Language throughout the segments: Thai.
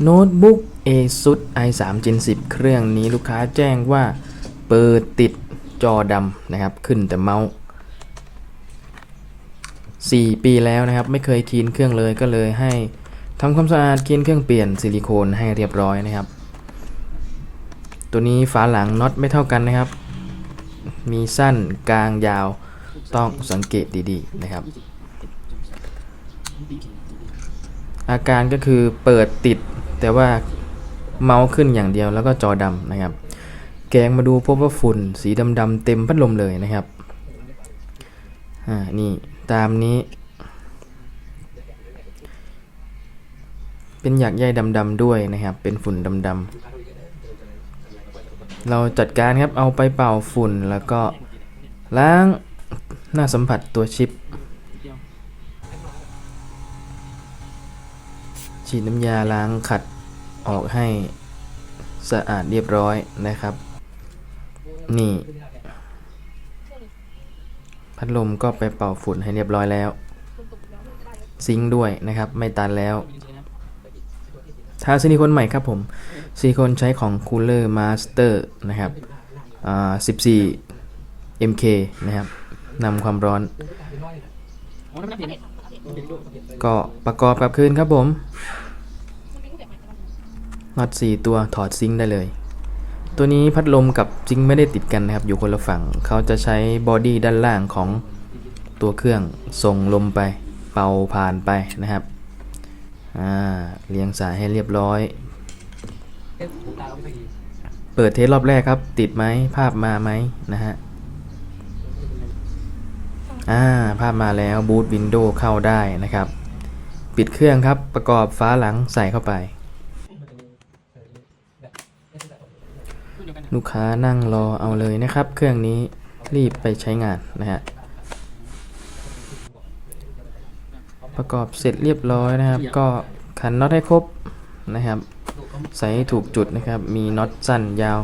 โน้ตบุ๊ก ASUS i3 Gen 10 เครื่องนี้ลูกค้าแจ้งว่า เปิดติดจอดำนะครับ ขึ้นแต่เมาส์ 4 ปีแล้วนะครับ ไม่เคยคีนเครื่องเลยก็เลยให้ทำความสะอาดคีนเครื่องเปลี่ยนซิลิโคนให้เรียบร้อยนะครับ ตัวนี้ฝาหลังน็อตไม่เท่ากันนะครับ มีสั้นกลางยาวต้องสังเกตดีๆนะครับ อาการก็คือเปิดติด แต่ว่าเมาส์ขึ้นอย่างเดียวแล้วก็จอดำนะครับ แกงมาดูพบว่าฝุ่นสีดำๆเต็มพัดลมเลยนะครับ อ่า นี่ตามนี้ เป็นหยักใยดำๆด้วยนะครับ เป็นฝุ่นดำๆ เราจัดการครับ เอาไปเป่าฝุ่นแล้วก็ล้างหน้าสัมผัสตัวชิป ฉีดน้ำยาล้างขัด ออกให้สะอาดเรียบร้อยนะครับ นี่ พัดลมก็ไปเป่าฝุ่นให้เรียบร้อยแล้ว ซิงค์ด้วยนะครับ ไม่ตันแล้วทาซิลิโคนใหม่ครับผมซิลิโคนใช้ของ Cooler Master นะครับอ่า14 MK นะครับนำความร้อน ก็ประกอบกับคืนครับผม น็อต4ตัวถอดซิงค์ได้เลย ตัวนี้พัดลมกับซิงค์ไม่ได้ติดกันนะครับ อยู่คนละฝั่ง เขาจะใช้บอดี้ด้านล่างของตัวเครื่องส่งลมไป เป่าผ่านไปนะครับเรียงสายให้เรียบร้อย เปิดเทสรอบแรกครับ ติดไหมภาพมาไหมนะฮะอ่าภาพมาแล้วบูตวินโดว์เข้าได้นะครับ ปิดเครื่องครับประกอบฟ้าหลังใส่เข้าไป ลูกค้านั่งรอเอาเลยนะครับ เครื่องนี้รีบไปใช้งานนะฮะประกอบเสร็จเรียบร้อยนะครับ ก็ขันน็อตให้ครบนะครับ ใส่ถูกจุดนะครับ มีน็อตสั้นยาว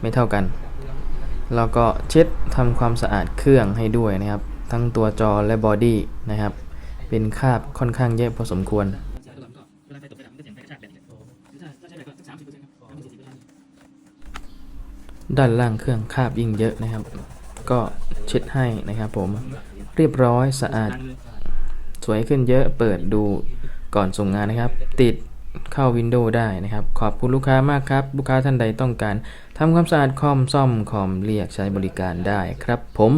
ไม่เท่ากัน แล้วก็เช็ดทำความสะอาดเครื่องให้ด้วยนะครับ ทั้งตัวจอและบอดี้นะครับ เป็นคราบค่อนข้างเยอะพอสมควร ด้านล่างเครื่องคาบยิ่งเยอะนะครับ ก็เช็ดให้นะครับผมเรียบร้อยสะอาด สวยขึ้นเยอะเปิดดูก่อนส่งงานนะครับ ติดเข้าวินโดว์ได้นะครับ ขอบคุณลูกค้ามากครับ ลูกค้าท่านใดต้องการทำความสะอาดคอมซ่อมคอมเรียกใช้บริการได้ครับผม